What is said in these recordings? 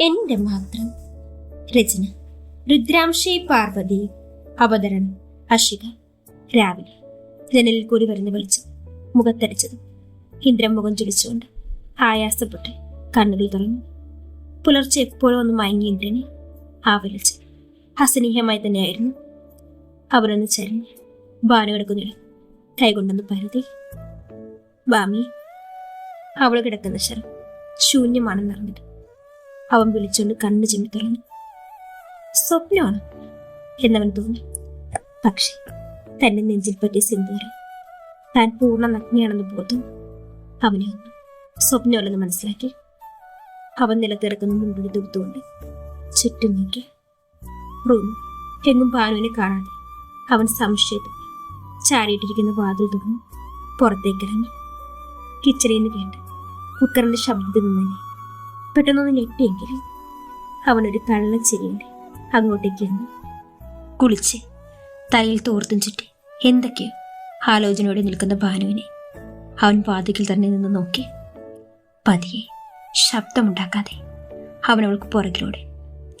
എന്റെ മാത്രം. രചന രുദ്രാംശി പാർവതി അവതരണം അഷിക. രാവിലെ ജനലിൽ കൂടി വരുന്ന വിളിച്ചു മുഖത്തടിച്ചതും ഇന്ദ്രൻ മുഖം ചുളിച്ചുകൊണ്ട് ആയാസപ്പെട്ട് കണ്ണുകൾ തുറന്നു. പുലർച്ചെ എപ്പോഴും ഒന്ന് മയങ്ങി ഇന്ദ്രനെ ആവലിച്ച് അസനീയമായി തന്നെയായിരുന്നു. അവരൊന്ന് ചരിഞ്ഞ് ബാന കിടക്കുന്ന കൈകൊണ്ടൊന്ന് പരുതി ബാമി അവൾ കിടക്കുന്ന ശരം ശൂന്യമാണെന്നറിഞ്ഞത് അവൻ വിളിച്ചുകൊണ്ട് കണ്ണു ചിമ്മി തുറന്നു സ്വപ്നമാണ് എന്നവൻ തോന്നി. പക്ഷേ തന്റെ നെഞ്ചിൽ പറ്റിയ സിന്ദൂരം താൻ പൂർണ നഗ്നിയാണെന്ന് ബോധം അവനെ ഒന്ന് സ്വപ്നമല്ലെന്ന് മനസ്സിലാക്കി. അവൻ നിലത്തിറക്കുന്ന മുമ്പിൽ തുടുത്തുകൊണ്ട് ചുറ്റും നോക്കി. റൂം എങ്ങും ഭാനുവിനെ കാണാതെ അവൻ സംശയത്തിൽ ചാരിയിട്ടിരിക്കുന്ന വാതിൽ തുറന്നു പുറത്തേക്കിറങ്ങി. കിച്ചണിൽ നിന്ന് കേട്ട് കുക്കറിന്റെ ശബ്ദത്തിൽ നിന്നെ പെട്ടെന്നൊന്ന് ഞെട്ടിയെങ്കിലും അവനൊരു കള്ളച്ചിരിയുണ്ട് അങ്ങോട്ടേക്ക് ഇരുന്നു കുളിച്ച് തലയിൽ തോർത്തും ചുറ്റി എന്തൊക്കെയോ ആലോചനയോടെ നിൽക്കുന്ന ഭാനുവിനെ അവൻ പാതിക്കിൽ തന്നെ നിന്ന് നോക്കി. പതിയെ ശബ്ദമുണ്ടാക്കാതെ അവൻ അവൾക്ക് പുറകിലൂടെ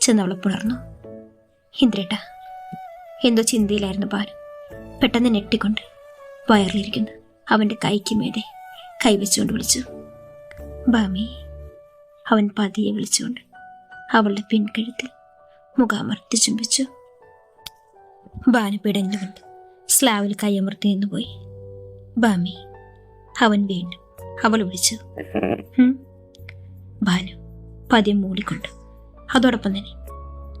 ചെന്നവളെ പുണർന്നു. ഇന്ദ്രേട്ട എന്തോ ചിന്തയിലായിരുന്നു ഭാനു. പെട്ടെന്ന് ഞെട്ടിക്കൊണ്ട് വയറിലിരിക്കുന്നു. അവന്റെ കൈക്ക് മേതെ കൈവച്ചുകൊണ്ട് വിളിച്ചു. ബാമി അവൻ പതിയെ വിളിച്ചുകൊണ്ട് അവളുടെ പിൻകഴുത്തിൽ മുഖാമർത്തി ചുംബിച്ചു. ബാനു പിടഞ്ഞുകൊണ്ട് സ്ലാവിൽ കൈയമർത്തി നിന്നുപോയി. ബാമി അവൻ വീണ്ടും അവൾ വിളിച്ചു? ബാനു പതിയെ മൂടിക്കൊണ്ട് അതോടൊപ്പം തന്നെ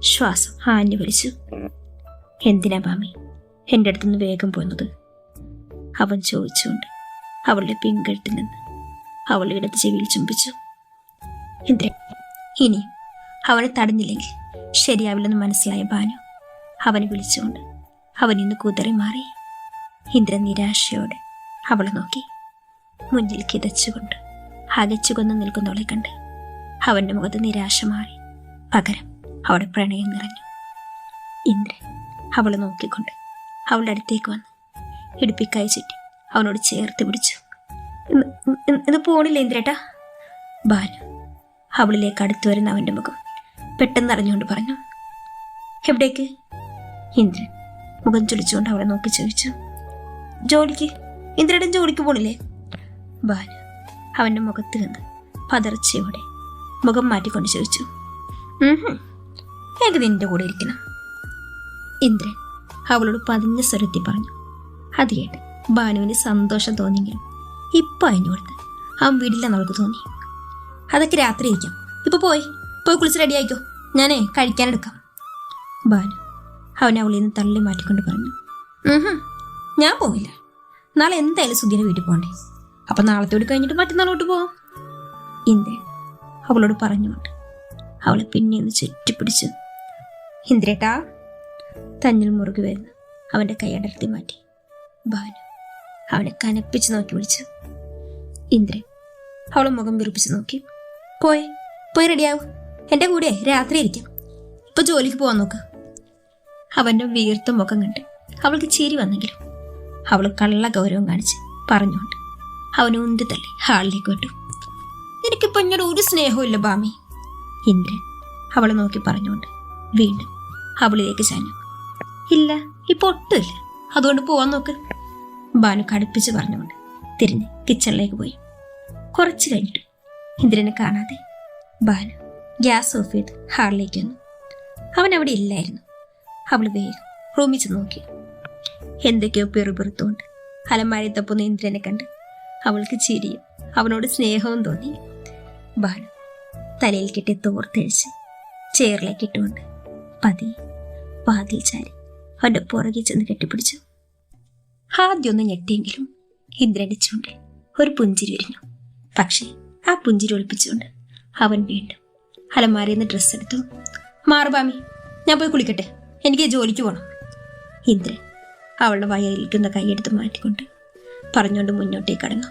ശ്വാസം ആഞ്ഞു വലിച്ചു. എന്തിനാ ബാമി എന്റെ അടുത്തുനിന്ന് വേഗം പോന്നത്? അവൻ ചോദിച്ചുകൊണ്ട് അവളുടെ പിൻകഴുത്തിൽ നിന്ന് അവളുടെ ഇടത്ത് ചെവിയിൽ ചുംബിച്ചു. ഇന്ദ്ര ഇനി അവനെ തടഞ്ഞില്ലെങ്കിൽ ശരിയാവില്ലെന്ന് മനസ്സിലായ ഭാനു അവനെ വിളിച്ചുകൊണ്ട് അവൻ ഇന്ന് കുതറി മാറി. ഇന്ദ്രൻ നിരാശയോടെ അവളെ നോക്കി. മുന്നിൽ കിതച്ചുകൊണ്ട് അകച്ചുകൊന്ന് നിൽക്കുന്നവളെ കണ്ട് അവന്റെ മുഖത്ത് നിരാശ മാറി. പകരം അവിടെ പ്രണയം നിറഞ്ഞു. ഇന്ദ്രൻ അവളെ നോക്കിക്കൊണ്ട് അവളുടെ അടുത്തേക്ക് വന്ന് ഇടുപ്പിക്കായി ചുറ്റി അവനോട് ചേർത്ത് പിടിച്ചു. "ഇന്ന് ഇന്ന് ഇത് പോണില്ല ഇന്ദ്രേട്ടാ? ബാലു അവളിലേക്ക് അടുത്തു വരുന്ന അവന്റെ മുഖം പെട്ടെന്ന് അറിഞ്ഞുകൊണ്ട് പറഞ്ഞു എവിടേക്ക്? ഇന്ദ്രൻ മുഖം ചുളിച്ചുകൊണ്ട് അവളെ നോക്കി ചോദിച്ചു ജോലിക്ക്? ഇന്ദ്രയുടെ ജോലിക്ക് പോണില്ലേ? ബാല അവന്റെ മുഖത്ത് നിന്ന് പതർച്ചയോടെ മുഖം മാറ്റിക്കൊണ്ട് ചോദിച്ചു "ഉഹും. എനിക്ക് നിന്റെ കൂടെ ഇരിക്കണം ഇന്ദ്രൻ അവളോട് പതിഞ്ഞ സ്വരത്തിൽ പറഞ്ഞു അത് കേട്ട് ബാനുവിന് സന്തോഷം തോന്നിയെങ്കിലും ഇപ്പൊ അയഞ്ഞു കൊടുത്ത് അവൻ വീടില്ലെന്ന് അവൾക്ക് തോന്നി. അതൊക്കെ രാത്രി ഇരിക്കാം ഇപ്പൊ പോയി. പോയി കുളിച്ച് റെഡി ആയിക്കോ. ഞാനേ കഴിക്കാനെടുക്കാം ബാനു അവൻ അവളിൽ നിന്ന് തള്ളി മാറ്റിക്കൊണ്ട് പറഞ്ഞു. "ഉഹും. ഞാൻ പോവില്ല. നാളെ എന്തായാലും സുധീനെ വീട്ടിൽ പോകണ്ടേ. അപ്പൊ നാളത്തോട് കഴിഞ്ഞിട്ട് മറ്റന്നാളോട്ട് പോവാം. ഇന്ദ്രൻ അവളോട് പറഞ്ഞുകൊണ്ട് അവളെ പിന്നെ ഒന്ന് ചുറ്റിപ്പിടിച്ചു ഇന്ദ്രേട്ടാ തന്നിൽ മുറുകി വരുന്നു. അവന്റെ കൈ അടർത്തി മാറ്റി. ഭാനു അവനെ കനപ്പിച്ച് നോക്കി വിളിച്ചു. ഇന്ദ്രൻ അവളെ മുഖം വിറുപ്പിച്ച് നോക്കി. പോയി പോയി റെഡിയാവും. എന്റെ കൂടെ രാത്രി ഇരിക്കാം. ഇപ്പൊ ജോലിക്ക് പോവാൻ നോക്ക്. അവന്റെ വീർത്ത മുഖം കണ്ട് അവൾക്ക് ചിരി വന്നെങ്കിലും അവൾ കള്ള ഗൗരവം കാണിച്ച് പറഞ്ഞുകൊണ്ട് അവനെ ഉന്തി തള്ളി ഹാളിലേക്ക് വിട്ടു. എനിക്കിപ്പോൾ എന്നോട് ഒരു സ്നേഹവും ബാമി. ഇന്ദ്രൻ അവളെ നോക്കി പറഞ്ഞുകൊണ്ട് വീണ്ടും അവളിലേക്ക് ചാഞ്ഞു. ഇല്ല ഇപ്പൊ ഒട്ടുമില്ല. അതുകൊണ്ട് പോവാൻ നോക്ക്. ബാനു കടുപ്പിച്ച് പറഞ്ഞുകൊണ്ട് തിരിഞ്ഞ് കിച്ചണിലേക്ക് പോയി. കുറച്ച് കഴിഞ്ഞിട്ട് ഇന്ദ്രനെ കാണാതെ. ബാനു ഗ്യാസ് ഓഫ് ചെയ്ത് ഹാളിലേക്ക് വന്നു. അവൻ അവിടെ ഇല്ലായിരുന്നു. അവൾ വേഗം റൂമിൽ നോക്കി. എന്തൊക്കെയോ പെറുപെറുത്തുകൊണ്ട് അലമാരി തപ്പുന്ന ഇന്ദ്രനെ കണ്ട് അവൾക്ക് ചിരിയും അവനോട് സ്നേഹവും തോന്നി. ബാനു തലയിൽ കെട്ടി തോർത്തെഴിച്ച് ചെയറിലേക്ക് ഇട്ടുകൊണ്ട് പതി വാതിൽ ചാരി അവന്റെ പുറകെ ചെന്ന് കെട്ടിപ്പിടിച്ചു. ആദ്യമൊന്ന് ഞെട്ടിയെങ്കിലും ഇന്ദ്രന്റെ ചൂണ്ടിൽ ഒരു പുഞ്ചിരി വിരിഞ്ഞു പക്ഷേ ആ പുഞ്ചിരി ഒളിപ്പിച്ചുകൊണ്ട് അവൻ വീണ്ടും അലമാരയിൽ നിന്ന് ഡ്രസ്സ് എടുത്തു. മാറുബാമി ഞാൻ പോയി കുളിക്കട്ടെ. എനിക്ക് ജോലിക്ക് പോകണം ഇന്ദ്രൻ അവളുടെ വയറിലിരിക്കുന്ന കൈയെടുത്ത് മാറ്റിക്കൊണ്ട് പറഞ്ഞുകൊണ്ട് മുന്നോട്ടേക്ക് കടന്നു.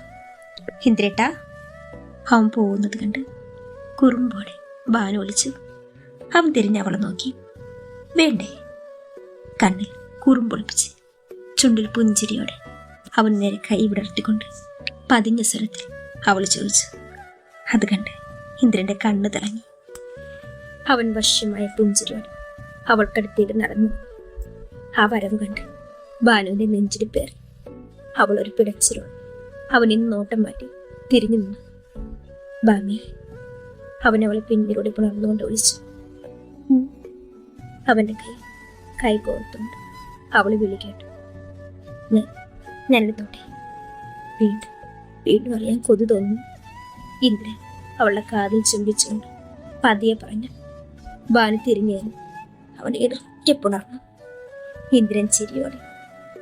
ഇന്ദ്രേട്ടാ. അവൻ പോകുന്നത് കണ്ട് കുറുമ്പോടെ ബാനു ഒളിച്ചു. അവൻ തിരിഞ്ഞ് അവളെ നോക്കി. വേണ്ടേ? കണ്ണിൽ കുറുമ്പൊളിപ്പിച്ച് ചുണ്ടിൽ പുഞ്ചിരിയോടെ അവൻ നേരെ കൈ വിടർത്തിക്കൊണ്ട് പതിഞ്ഞ സ്വരത്തിൽ അവൾ ചോദിച്ചു. അത് കണ്ട് ഇന്ദ്രന്റെ കണ്ണു തിളങ്ങി. അവൻ വശ്യമായ പുഞ്ചിരിയോടെ അവൾക്കടുത്തേക്ക് നടന്നു. ആ വരവ് കണ്ട് ബാനുവിന്റെ നെഞ്ചിൽ പേറി. അവൾ ഒരു പിടച്ചിലോട് അവൻ ഇന്ന് നോട്ടം മാറ്റി തിരിഞ്ഞു നിന്നു. ബാമിയ അവൻ അവളെ പിന്നിലൂടെ പുണർന്നുകൊണ്ട് ഒഴിച്ചു. അവന്റെ കൈ കൈ കോർത്തുകൊണ്ട് അവൾ വിളി കേട്ടു. ഞാൻ ഞാനെടുത്തോട്ടെ വീണ്ടും വീണ്ടും അറിയാൻ കൊതു തോന്നുന്നു. ഇന്ദ്രൻ അവളുടെ കാതിൽ ചുംബിച്ചുകൊണ്ട് പതിയെ പറഞ്ഞു ബാനു തിരിഞ്ഞേറി അവൻ ഇറക്കിപ്പുണർന്നു ഇന്ദ്രൻ ചിരിയോടെ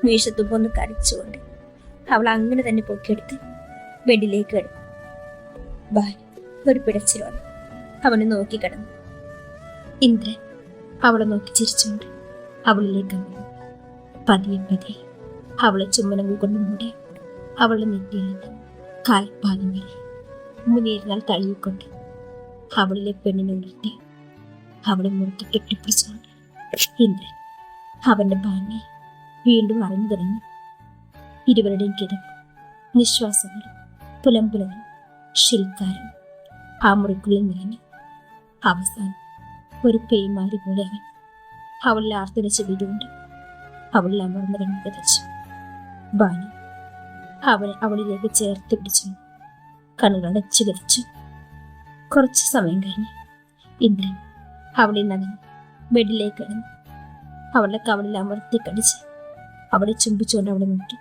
മീശത്തുമ്പൊന്ന് കടിച്ചുകൊണ്ട് അവൾ അങ്ങനെ തന്നെ പൊക്കിയെടുത്ത് ബെഡിലേക്ക് കിടന്നു ബാലു ഒരു പിടച്ചിലോടെ അവനെ നോക്കി കിടന്നു. ഇന്ദ്രൻ അവളെ നോക്കി ചിരിച്ചുകൊണ്ട് അവളിലേക്ക് അമർന്നു പതിയെ പതിയെ അവളെ ചുമ്മനങ്ങൾ കൊണ്ട് മൂടി അവളുടെ നെറ്റിയിൽ നിന്ന് കാൽപാദങ്ങളിൽ മുനീരിനാൽ തള്ളിക്കൊണ്ട്. അവളിലെ പെണ്ണിനെ ഉണർത്തി അവളെ മുറുക്കി കെട്ടിപ്പിടിച്ചുകൊണ്ട് ഇന്ദ്രൻ അവന്റെ ഭാര്യ വീണ്ടും അറിഞ്ഞു തുടങ്ങി. ഇരുവരുടെയും കിടപ്പ് നിശ്വാസങ്ങളും പുലമ്പുലകളും ശിൽക്കാരം ആ മുറിക്കുള്ളിൽ നിറഞ്ഞു. അവസാനം ഒരു പേയ്മാരി പോലെ അവൻ അവളിൽ ആർത്തിടച്ച് വീടുകൊണ്ട് അവളിൽ അമർന്ന് കണ്ടു കിതച്ചു ബാനു അവൻ അവളിലേക്ക് ചേർത്ത് പിടിച്ചു. കണ്ണുകളടച്ചു കതച്ചു കുറച്ച് സമയം കഴിഞ്ഞ് ഇന്ദ്രൻ അവളിൽ നടന്നു ബെഡിലേക്ക് കിടന്നു. അവളുടെ കവളിൽ അമർത്തി കടിച്ച് അവളെ ചുംബിച്ചുകൊണ്ട് അവളെ നോക്കി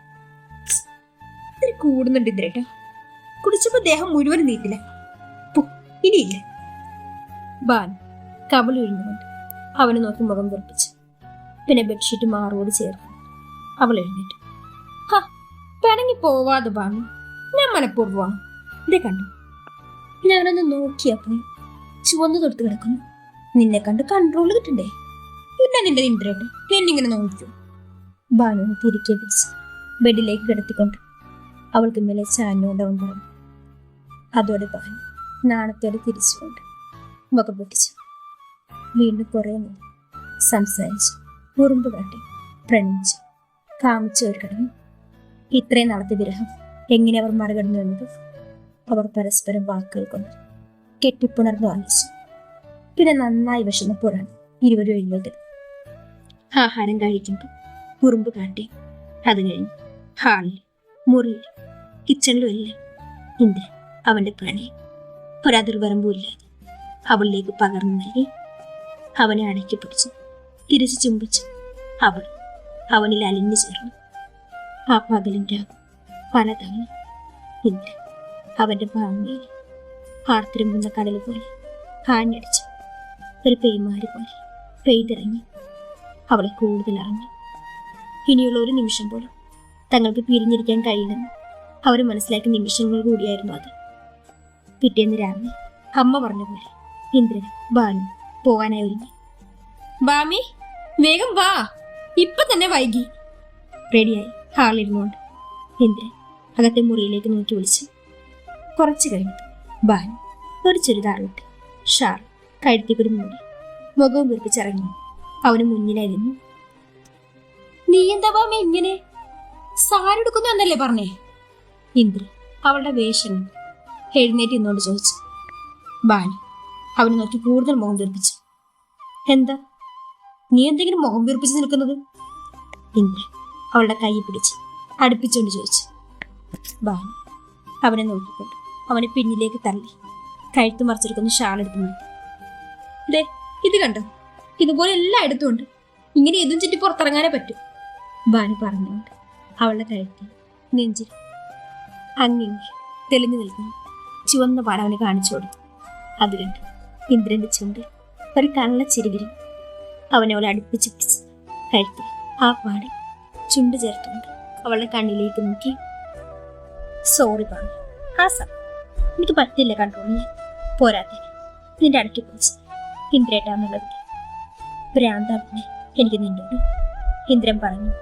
ഇത്തിരി കൂടുന്നുണ്ട് ഇന്ദ്രേട്ടാ. കുടിച്ചപ്പോ ദേഹം മുഴുവൻ നീട്ടില്ല ഇനിയില്ല? ബാൻ കവളി ഒഴിഞ്ഞുകൊണ്ട് അവനെ നോക്കി മുഖം തുറപ്പിച്ചു പിന്നെ ബെഡ്ഷീറ്റ് മാറോട് ചേർന്നു അവൾ എഴുന്നേറ്റു. ഹ പിണങ്ങി പോവാതെ ബാനു ഞാൻ മനഃപൂർവമാണ്. ഇതേ കണ്ടു? ഞാനൊന്ന് നോക്കിയപ്പോൾ ചുവന്നു തൊടുത്ത് കിടക്കുന്നു. നിന്നെ കണ്ട് കൺട്രോൾ കിട്ടണ്ടേ? പിന്നെ നിന്റെ ഇന്ദ്രേട്ട എന്നിങ്ങനെ നോക്കൂ ബാനു തിരികെ പിടിച്ച് ബെഡിലേക്ക് കിടത്തിക്കൊണ്ട് അവൾക്ക് മേലെ അവൻ പറഞ്ഞു. അതോടെ ബാനു നാണത്തോടെ തിരിച്ചുകൊണ്ട് മുഖം പൊട്ടിച്ചു. വീണ്ടും കുറേ നേരം സംസാരിച്ചു. ഉറുമ്പ് കാട്ടി പ്രണയിച്ചു. കാമിച്ചു ഒരു കടന്നു. ഇത്രയും നാളത്തെ വിരഹം എങ്ങനെ അവർ മറികടന്നു എന്നത് അവർ പരസ്പരം വാക്കുകൾ കൊണ്ട് കെട്ടിപ്പുണർന്നു ആലോചിച്ചു. പിന്നെ നന്നായി വിഷമപ്പോഴാണ് ഇരുവരും എഴുന്നേറ്റത്. ആഹാരം കഴിക്കുമ്പോൾ കുറുമ്പ് കാട്ടി അത് കഴിഞ്ഞ് ഹാളിൽ മുറിയിൽ കിച്ചണിലും എല്ലാം ഇന്ദ്രൻ അവന്റെ പ്രണയം ഒരതിർവരമ്പുമില്ലാതെ അവളിലേക്ക് പകർന്നു നൽകി. അവനെ അടക്കി പിടിച്ചു തിരിച്ചു ചുംബിച്ചു അവൾ അവനിൽ അലിഞ്ഞു ചേർന്നു. ആ പകലും രാവും പലതവണ ഇന്ദ്രൻ അവന്റെ ഭാവനയിൽ ആർത്തിരുമ്പുന്ന കടൽ പോലെ ആഞ്ഞടിച്ച് ഒരു പെയ്മാരി പോലെ പെയ്തിറങ്ങി അവളെ കൂടുതൽ അറിഞ്ഞു. ഇനിയുള്ള ഒരു നിമിഷം പോലും തങ്ങൾക്ക് പിരിഞ്ഞിരിക്കാൻ കഴിയില്ലെന്ന് അവർ മനസ്സിലാക്കിയ നിമിഷങ്ങൾ കൂടിയായിരുന്നു അത്. പിറ്റേന്ന് രാവിലെ അമ്മ പറഞ്ഞ പോലെ ഇന്ദ്രൻ ബാനു പോകാനായി ഒരുങ്ങി. ബാമി വേഗം വാ. ഇപ്പൊ തന്നെ വൈകി. റെഡിയായി. ഹാളിരുന്നുകൊണ്ട് ഇന്ദ്രൻ അകത്തെ മുറിയിലേക്ക് നോക്കി വിളിച്ചു കുറച്ച് കഴിഞ്ഞു. ബാനു ഒരു ചുരിദാറിട്ട് ഷാർ കഴുത്തിക്കൊരു മൂടി മുഖവും വീർപ്പിച്ചിറങ്ങി. അവന് മുന്നിലായിരുന്നു നീ എന്താ എങ്ങനെ ഇങ്ങനെ? സാരി എടുക്കുന്നു എന്നല്ലേ പറഞ്ഞേ? ഇന്ദ്രൻ അവളുടെ വേഷം എഴുന്നേറ്റ് ഇന്നോട് ചോദിച്ചു. ബാനു അവനെ നോക്കി കൂടുതൽ മുഖം വീർപ്പിച്ചു. എന്താ? നീ എന്തെങ്കിലും മുഖം വീർപ്പിച്ച് നിൽക്കുന്നത്? ഇന്ദ്രൻ അവളുടെ കൈ പിടിച്ച് അടുപ്പിച്ചുകൊണ്ട് ചോദിച്ചു. ബാനു അവനെ നോക്കിക്കൊണ്ട് അവനെ പിന്നിലേക്ക് തള്ളി. കഴുത്ത് ഷാൾ മാറ്റി ദേ ഇത് കണ്ടോ? ഇതുപോലെ എല്ലായിടത്തും ഉണ്ട് ഇങ്ങനെ ഇതും ചുറ്റി പുറത്തിറങ്ങാനേ പറ്റൂ ബാനു പറഞ്ഞുകൊണ്ട് അവളുടെ കഴുത്തിൽ നെഞ്ചിൽ അങ്ങിങ്ങി തെളിഞ്ഞു നിൽക്കുന്നു. ചുവന്ന പാട അവനെ കാണിച്ചു കൊടുത്തു. അത് കണ്ട്? ഇന്ദ്രന്റെ ചുണ്ടിൽ ഒരു കള്ള വിരി അവനെ അവളെ അടുപ്പിച്ച് കഴുത്തിൽ ആ പാടി ചുണ്ട് ചേർത്തുകൊണ്ട് അവളുടെ കണ്ണിലേക്ക് നോക്കി സോറി പറഞ്ഞു ആ എനിക്ക് പറ്റില്ല കണ്ടോ നീ? പോരാതെ നിന്റെ അടുക്കി പിടിച്ച് ഇന്ദ്രേട്ടാന്നുള്ളത് ഭ്രാന്താവിനെ എനിക്ക് നിന്നോട്. ഇന്ദ്രൻ പറഞ്ഞു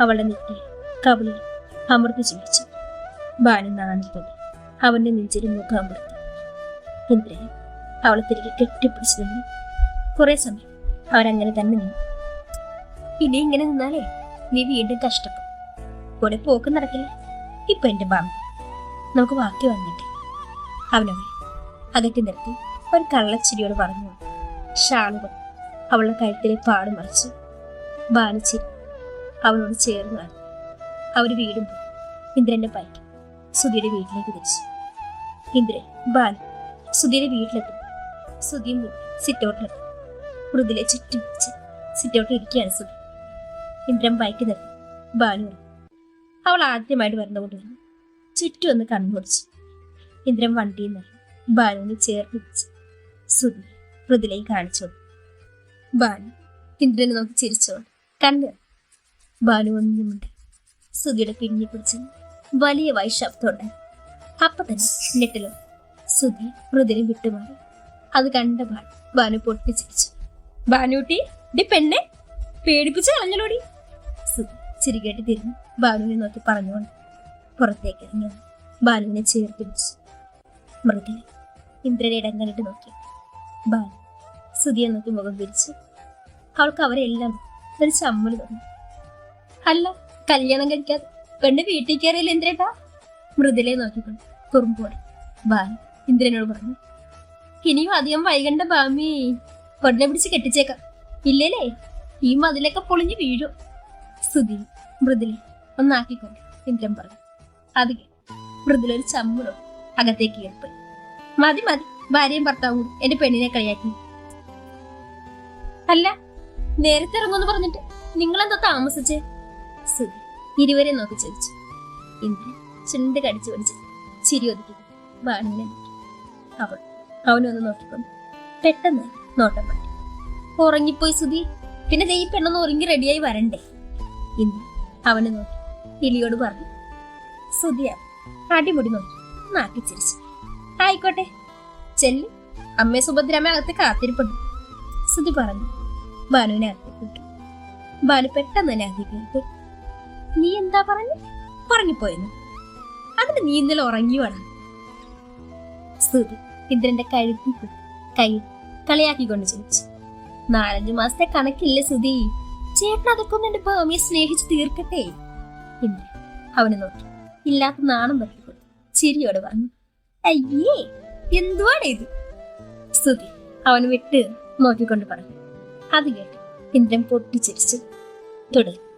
അവളുടെ നെറ്റി കവിളിൽ അമൃത് ചിരിച്ചു ബാലൻ നാണിപ്പോയി അവന്റെ നെഞ്ചിൽ മുഖം അമൃത്തി ഇന്ദ്രൻ അവളെ തിരികെ കെട്ടിപ്പിടിച്ചു നിന്നു കുറെ സമയം അവരങ്ങനെ തന്നെ നിന്നു. ഇനി ഇങ്ങനെ നിന്നാലേ നീ വീണ്ടും കഷ്ടപ്പെടും. കൂടെ പോക്ക് നടക്കില്ല. ഇപ്പൊ എന്റെ ബാമ. നമുക്ക് ബാക്കി വന്നിട്ട് അവനവളെ അകറ്റി നിർത്തി ഒരു കള്ളച്ചിരിയോട് പറഞ്ഞു. ഷാളുകൾ അവളുടെ കഴുത്തിലെ പാട് മറിച്ച് ബാനച്ചിരി അവനോട് ചേർന്ന് അവർ വീടും പോയി ഇന്ദ്രന്റെ ബൈക്ക് സുധിയുടെ വീട്ടിലേക്ക് തിരിച്ചു. ഇന്ദ്രൻ ബാലു സുധിയുടെ വീട്ടിലെത്തും. സുധിയും സിറ്റൗട്ടിലെത്തും. മൃദുലെ ചുറ്റും വെച്ച് സിറ്റൗട്ടിൽ ഇരിക്കുകയാണ് സുധി. ഇന്ദ്രൻ ബൈക്ക് നിർത്തി ബാലു അവൾ ആദ്യമായിട്ട് വരുന്നതുകൊണ്ട് ചുറ്റും ഒന്ന് കണ്ണുപിടിച്ചു. ഇന്ദ്രൻ വണ്ടിയിൽ നിന്ന് ബാലുവിനെ ചേർത്ത് സുധീർ സുധി മൃദുലയും കാണിച്ചു. ബാലു ഇന്ദ്രനെ നോക്കി ചിരിച്ചോളൂ കണ്ട്? ബാലു ഒന്നുമുണ്ട് സുധിയുടെ പിന്നി പിടിച്ച് വലിയ വൈശബ്ദമുണ്ട് അപ്പൊ തന്നെ നെട്ടിലോ സുധി മൃദുലയും വിട്ടുമാറി. അത് കണ്ട ബാലു ബാലു പൊട്ടിച്ചിരിച്ചു ബാനുട്ടി ഡി പെണ്ണെ പേടിപ്പിച്ച് കളഞ്ഞലോടി സുധി ചിരികേട്ട് തിരിഞ്ഞ് ബാലുവിനെ നോക്കി പറഞ്ഞുകൊണ്ട് പുറത്തേക്ക് ഇറങ്ങി. ബാലുവിനെ ചേർത്ത് പിടിച്ചു. മൃദുല ഇന്ദ്രനെ ഇടങ്ങളിട്ട് നോക്കി. ബാലു സുധിയെ നോക്കി മുഖം പിരിച്ചു അവൾക്ക് അവരെല്ലാം ഒരു ചമ്മൽ തോന്നി. അല്ല കല്യാണം കഴിക്കാതെ പെണ്ണ് വീട്ടിൽ കയറിയില്ല ഇന്ദ്രേട്ടാ? മൃദുലെ നോക്കിക്കൊണ്ട് കുറുമ്പോടെ ബാലു ഇന്ദ്രനോട് പറഞ്ഞു ഇനിയും അധികം വൈകണ്ട ബാമി. കൊടനെ പിടിച്ച് കെട്ടിച്ചേക്കാം. ഇല്ലേലേ? ഈ മതിലൊക്കെ പൊളിഞ്ഞ് വീഴും. സുതി മൃദുലെ ഒന്നാക്കിക്കൊണ്ട് ഇന്ദ്രൻ പറഞ്ഞു അത് മൃദുലൊരു ചമ്മലോ അകത്തേക്ക് കയറിപ്പോയി മതി മതി. ഭാര്യയും ഭർത്താവും എന്റെ പെണ്ണിനെ കളിയാക്കി. അല്ല നേരത്തെ ഇറങ്ങുമെന്ന് പറഞ്ഞിട്ട് നിങ്ങളെന്താ താമസിച്ചേ? സുധി ഇരുവരെ നോക്കി ചോദിച്ചു ഇന്ദ്രൻ ചുണ്ട് കടിച്ചു പിടിച്ച് ചിരി ഒതുക്കി. വാണിനെ അവൾ അവനൊന്ന് നോക്കിക്കൊണ്ട്. പെട്ടെന്ന് നോട്ടം പറ്റി ഉറങ്ങിപ്പോയി സുധി. പിന്നെ ദൈ പെണ്ണൊന്ന് ഉറങ്ങി റെഡിയായി വരണ്ടേ? ഇന്ദ്രൻ അവനെ നോക്കി. ഇലിയോട് പറഞ്ഞു സുധിയ അടിമുടി നോക്കി. നാക്കി ചിരിച്ചു ആയിക്കോട്ടെ. ചെല്ല്. അമ്മ സുഭദ്രാമ അകത്ത് കാത്തിരിപ്പുണ്ട്. സുധി പറഞ്ഞു. ബാനുവിനെ അകത്തേക്ക് ബാനു പെട്ടെന്ന് തന്നെ അകത്തേക്ക് വിട്ടു നീ എന്താ പറഞ്ഞു? പറഞ്ഞുപോയെന്ന് അതിന് നീ ഇന്നലെ ഉറങ്ങിയോടാ? സ്തുതി ഇന്ദ്രന്റെ കഴുത്തി കൈ കളിയാക്കിക്കൊണ്ട് ചോദിച്ചു. നാലഞ്ചു മാസത്തെ കണക്കില്ല സുധി? ചേട്ടൻ അതൊക്കെ ഒന്ന് എന്റെ ഭാമിയെ സ്നേഹിച്ച് തീർക്കട്ടെ? ഇന്ദ്രൻ അവനെ നോക്കി. ഇല്ലാത്ത നാണം പറ്റിക്കൊടുത്തു ചിരിയോട് പറഞ്ഞു അയ്യേ എന്തുവാണ് ഇത്? സ്തുതി അവൻ വിട്ട് നോക്കിക്കൊണ്ട് പറഞ്ഞു. അത് കേട്ട് ഇന്ദ്രൻ പൊട്ടിച്ചിരിച്ചു. തുടരും.